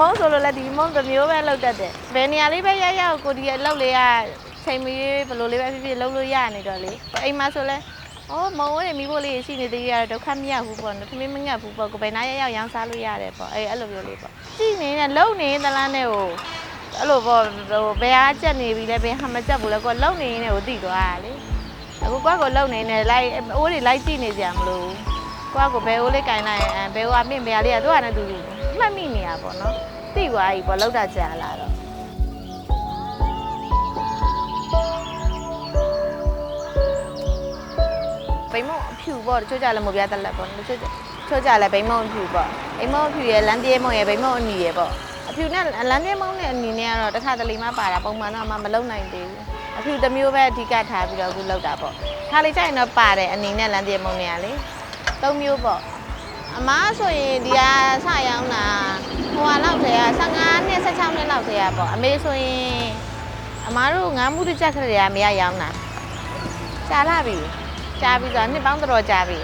မုံဆိုလို့လည်းဒီမုံတစ်မျိုးပဲလောက်တတ်တယ်ဘယ်နေရာလေးပဲရရောက်ကိုဒီအလောက်လေးကချိန်မီဘယ်လိုလေးပဲဖြစ်ဖြစ်လောက်လို့ရနေတော့လေအိမ်မှာဆိုလဲအော်မုံဝဲမိဖို့လေးရှိနေသေးရတော့ဒုက္ခမရဘူးပေါ့နော်သမီးမငတ်ဘူးပေါ့ကိုဘယ်နာရရောက်ရောင်းစားလို့ရတယ်ပေါ့အဲအဲ့လိုမျိုးလေးပေါ့ကြည့်နေတဲ့လုံနေသလားနဲ့ဟိုအဲ့လိုပေါ့ဟိုဘယ်အားချက်နေပြီလဲဘယ်ဟာမချက်ဘူးလဲကိုလုံနေနေကိုသိသွားတာလေအခုကွာကိုလုံနေနေလိုက်အိုးတွေလိုက်ကြည့်နေကြမလို့ကွာကိုဘယ်အိုးလေးကင်လိုက်ရင်ဘယ်ဟိုအမင့်ဘယ်ဟာလေးကသူ့ဟာနဲ့သူ မှတ်မိနေရပေါ့နော်သိသွားပြီပေါ့လောက်တာကြာလာတော့ဘိမုံအဖြူပေါ့တချို့ကြလည်းမပြတ်တက်လက်ပေါ့တချို့တချို့ကြလည်းဘိမုံအဖြူပေါ့ဘိမုံအဖြူရဲ့လမ်းပြေးမုံရဲ့ဘိမုံအနီရဲ့ပေါ့အဖြူနဲ့လမ်းပြေးမုံနဲ့အနီနဲ့ကတော့တစ်ခါတလေမှပါတာပုံမှန်တော့မှမလုံနိုင်သေးဘူးအဖြူတစ်မျိုးပဲအဓိကထားပြီးတော့အခုလောက်တာပေါ့ခါလေးကြိုက်ရင်တော့ပါတယ်အနီနဲ့လမ်းပြေးမုံနဲ့ကလေသုံးမျိုးပေါ့ အမားဆိုရင်ဒီဟာစရောင်းတာဟိုဟာလောက်တည်းက15နှစ်16နှစ်လောက်တည်းကပေါ့အမေဆိုရင်အမားတို့ငါးမှုတစ်ချက်ခရက်တွေကမရရောင်းတာရှားလာပြီရှားပြီဆိုတော့နှစ်ပေါင်းတော်တော်ကြာပြီ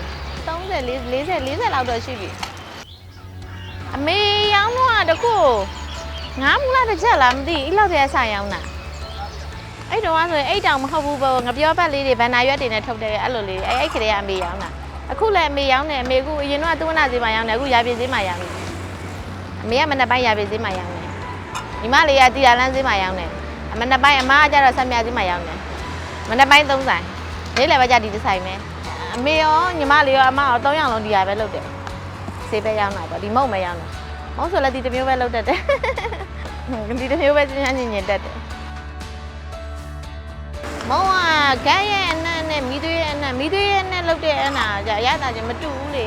30 40 40လောက်တော့ရှိပြီအမေရောင်းတော့တခုငါးမူလာတစ်ချက်လားမသိအဲ့လောက်တည်းဆာရောင်းတာအဲ့တော့ဆိုရင်အဲ့တောင်မဟုတ်ဘူးပေါ့ငပြောပတ်လေးတွေဗန်နာရွက်တွေနဲ့ထုတ်တယ်အဲ့လိုလေးအဲ့အဲ့ခရေကအမေရောင်းတာ အခုလည်းအမေရောင်းတယ်အမေကအရင်တော့သူဝနာဈေးမှာရောင်းတယ်အခုရာပြည်ဈေးမှာရောင်းတယ်အမေကမနက်ပိုင်းရာပြည်ဈေးမှာရောင်းတယ်ညီမလေးကတီယာလန်းဈေးမှာရောင်းတယ်အမနက်ပိုင်းအမကကျတော့ဆက်မြဈေးမှာရောင်းတယ်မနက်ပိုင်းသုံးဆိုင်နေ့လည်းပဲကြဒီဒီဆိုင်ပဲအမေရောညီမလေးရောအမရော၃ယောက်လုံးဒီဟာပဲလုပ်တယ်ဆေးပဲရောင်းတာပေါ့ဒီမုံပဲရောင်းတာမုံဆိုလည်းဒီတစ်မျိုးပဲလုပ်တတ်တယ်ဒီတစ်မျိုးပဲကျန်းကျင်ကျင်တတ်တယ်မုံကဂန်းရဲ့အနံ့ နဲ့မီးသွေးရဲ့အနံ့မီးသွေးရဲ့အနံ့လုပ်တဲ့အနာကြအရသာချင်းမတူဘူးလေ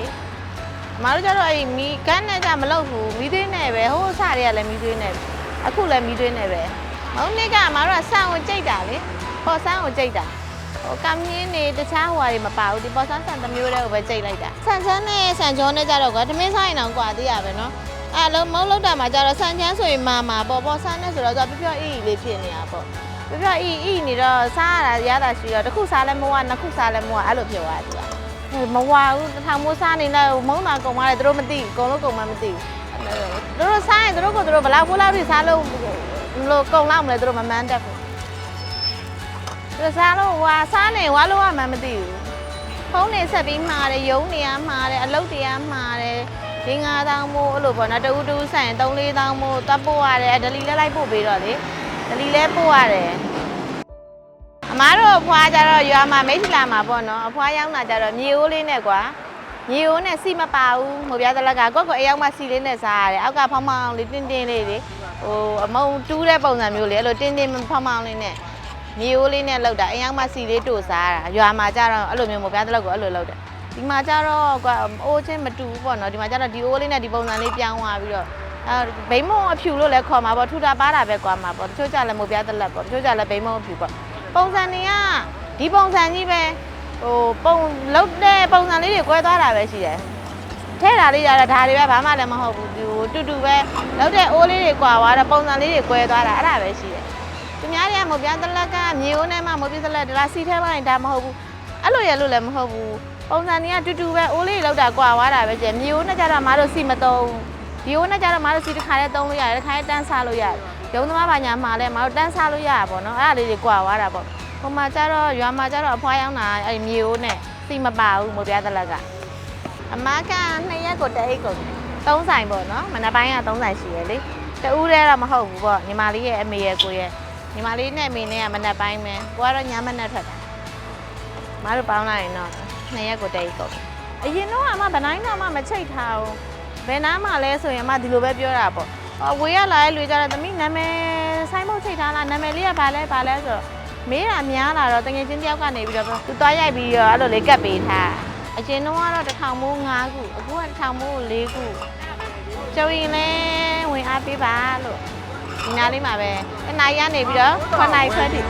မတို့ကျတော့အဲ့မီးဂန်းနဲ့ကြမလုပ်ဘူးမီးသွေးနဲ့ပဲဟိုးစတွေကလည်းမီးသွေးနဲ့အခုလည်းမီးသွေးနဲ့ပဲမုံနေ့ကမတို့ကဆန်ကိုကြိတ်တာလေဟောဆန်ကိုကြိတ်တာဟိုကမ်မြင်းနေတခြားဟိုဟာတွေမပါဘူးဒီပေါ်ဆန်းဆန်တစ်မျိုးတည်းကိုပဲကြိတ်လိုက်တာဆန်ချမ်းနဲ့ဆန်ချောနဲ့ကြတော့ကွာတမင်းဆိုင်အောင်ကွာသေးရပဲနော်အဲ့လုံးမုံလောက်တာမှာကြတော့ဆန်ချမ်းဆိုရင်မာမာပေါ့ပေါ်ဆန်းနဲ့ဆိုတော့သူကပြပြအီအီလေးဖြစ်နေတာပေါ့ ပြပြအီအီနေတော့စားရတာရတာရှိတော့တစ်ခုစားလဲမဝနှစ်ခုစားလဲမဝအဲ့လိုဖြစ်သွားတယ်သူကမဝဘူးတစ်ထောင်မိုးစားနေလဲမုံတာကုန်သွားတယ်သူတို့မသိဘူးအကုန်လုံးကုန်မှမသိဘူးသူတို့စားရင်သူတို့ကသူတို့ဘလောက်ဘူးလောက်ထိစားလို့လို့ကုန်လောက်မလဲသူတို့မမှန်းတတ်ဘူးသူစားလို့ဟွာစားနေဝါလို့ကမှမသိဘူးဖုန်းနေဆက်ပြီးမှားတယ်ရုံးနေရမှားတယ်အလုပ်တရားမှားတယ်ဒီ9000မို့အဲ့လိုပေါ့နော်တူတူဆိုင်3 4000မို့တပ်ပို့ရတယ်ဒလီလဲလိုက်ပို့ပေးတော့လေ ဒလီလဲပို့ရတယ်အမားတို့အဖွားကြတော့ရွာမှာမိတ်ထီလာမှာပေါ့နော်အဖွားရောက်လာကြတော့မြေအိုးလေးနဲ့ကွာမြေအိုးနဲ့စီမပါဘူးဟိုပြားသလက်ကကွက်ကွက်အရောက်မှစီလေးနဲ့စားရတယ်အောက်ကဖောင်းဖောင်းလေးတင်းတင်းလေးလေဟိုအမုံတူးတဲ့ပုံစံမျိုးလေအဲ့လိုတင်းတင်းဖောင်းဖောင်းလေးနဲ့မြေအိုးလေးနဲ့လောက်တာအရင်မှစီလေးတို့စားတာရွာမှာကြတော့အဲ့လိုမျိုးမပြားတဲ့လောက်ကိုအဲ့လိုလောက်တယ်ဒီမှာကြတော့ကွာအိုးချင်းမတူဘူးပေါ့နော်ဒီမှာကြတော့ဒီအိုးလေးနဲ့ဒီပုံစံလေးပြောင်းသွားပြီးတော့ အဲဘိမုံအဖြူလို့လည်းခေါ်မှာပေါ့ထူတာပါတာပဲကွာမှာပေါ့တချို့ကြလည်းမပြားတဲ့လက်ပေါ့တချို့ကြလည်းဘိမုံအဖြူပေါ့ပုံစံတွေကဒီပုံစံကြီးပဲဟိုပုံလောက်တဲ့ပုံစံလေးတွေကွဲသွားတာပဲရှိတယ်ထဲတာလေးရတာဒါတွေပဲဘာမှလည်းမဟုတ်ဘူးဒီဟိုတူတူပဲလောက်တဲ့အိုးလေးတွေကွာသွားတာပုံစံလေးတွေကွဲသွားတာအဲ့ဒါပဲရှိတယ်သူများတွေကမပြတလက်ကမြေဦးနဲ့မှမပြတလက်ဒါစီထဲပိုင်းဒါမဟုတ်ဘူးအဲ့လိုရလို့လည်းမဟုတ်ဘူးပုံစံတွေကတူတူပဲအိုးလေးလောက်တာကွာသွားတာပဲကျမြေဦးနဲ့ကြတော့မတို့စီမသုံး ဒီဦးနဲ့ကြတော့မတို့စီတစ်ခါလေးသုံးလို့ရတယ်တစ်ခါလေးတန်းစားလို့ရတယ်ရုံသမားပါညာမှာလဲမတို့တန်းစားလို့ရတာပေါ့နော်အဲ့ဒါလေးတွေကွာသွားတာပေါ့ဟိုမှာကြတော့ရွာမှာကြတော့အဖွားရောက်တာအဲ့မြေဦးနဲ့စီမပါဘူးမပြတလက်ကအမားကနှစ်ရက်ကိုတအိတ်ကုန်သုံးဆိုင်ပေါ့နော်မနက်ပိုင်းကသုံးဆိုင်ရှိရလေတူးတည်းတော့မဟုတ်ဘူးပေါ့ညီမလေးရဲ့အမေရဲ့ကိုရဲ့ညီမလေးနဲ့အမေနဲ့ကမနက်ပိုင်းပဲကိုကတော့ညမနက်ထွက်တာမတို့ပေါင်းလိုက်ရင်တော့နှစ်ရက်ကိုတည်းကုန်အရင်တော့အမဗနိုင်တော့မှမချိတ်ထားဘူး ဘယ်နားမှလဲဆိုရင်အမဒီလိုပဲပြောတာပေါ့အဝေးရလာတဲ့လူကြတော့သမီးနာမည်ဆိုင်ဖို့ချိတ်ထားလားနာမည်လေးကဘာလဲဘာလဲဆိုတော့မေးတာများလာတော့တငယ်ချင်းတယောက်ကနေပြီးတော့သူသွားရိုက်ပြီးတော့အဲ့လိုလေးကပ်ပေးထားအရင်တော့ကတော့တစ်ထောင်မိုး5ခုအခုကတစ်ထောင်မိုး4ခုကျုံရင်လဲဝင်အားပေးပါလို့ဒီနားလေးမှာပဲတနားရီကနေပြီးတော့9နိုင်ခွဲထိ